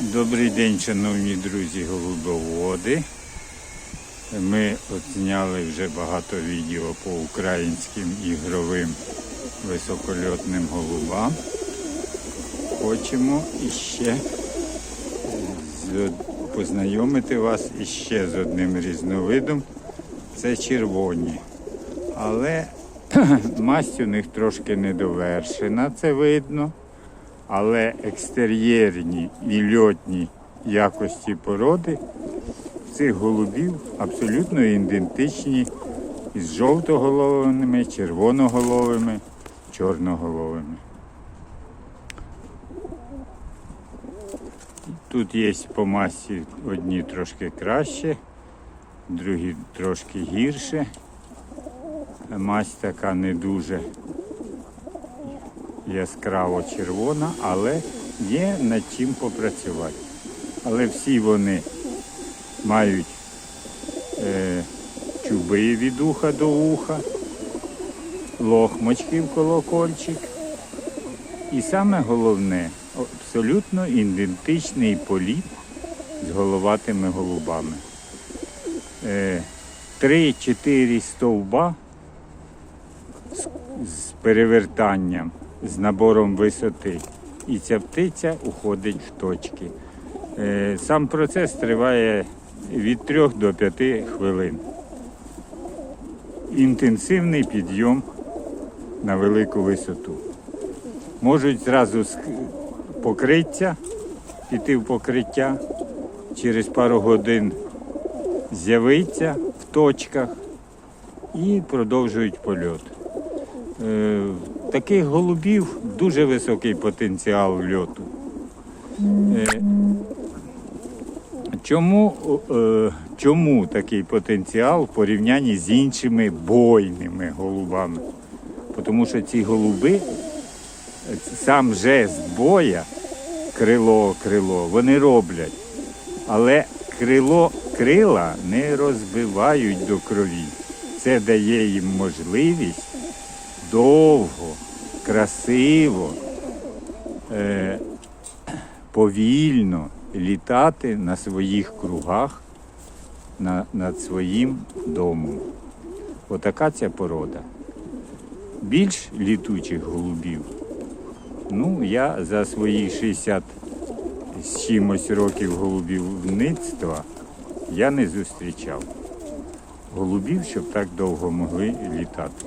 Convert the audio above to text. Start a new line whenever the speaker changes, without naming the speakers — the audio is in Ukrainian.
Добрий день, шановні друзі голубоводи. Ми от зняли вже багато відео по українським ігровим високольотним голубам. Хочемо іще познайомити вас іще з одним різновидом. Це червоні. Але масть у них трошки недовершена, це видно. Але екстер'єрні і льотні якості породи цих голубів абсолютно ідентичні із жовтоголовими, червоноголовими, чорноголовими. Тут є по масі одні трошки краще, другі трошки гірше. Мазь така не дуже яскраво червона, але є над чим попрацювати. Але всі вони мають е, чуби від уха до уха, лохмочки в колокольчик. І саме головне, абсолютно ідентичний політ з головатими голубами. Е, Три-чотири стовба з, з перевертанням, з набором висоти. І ця птиця уходить в точки. Е, Сам процес триває від 3 до 5 хвилин. Інтенсивний підйом на велику висоту. Можуть зразу з покриття, піти в покриття, через пару годин з'явиться в точках і продовжують польот. Таких голубів дуже високий потенціал льоту. Е, Чому, е, чому такий потенціал в порівнянні з іншими бойними голубами? Тому що ці голуби, сам жест боя, крило, крило, вони роблять. Але крило, крила не розбивають до крові. Це дає їм можливість довго, красиво, е, повільно літати на своїх кругах на, над своїм домом. Отака ця порода. Більш літучих голубів. Ну, я за свої 60 з чимось років голубівництва я не зустрічав голубів, щоб так довго могли літати.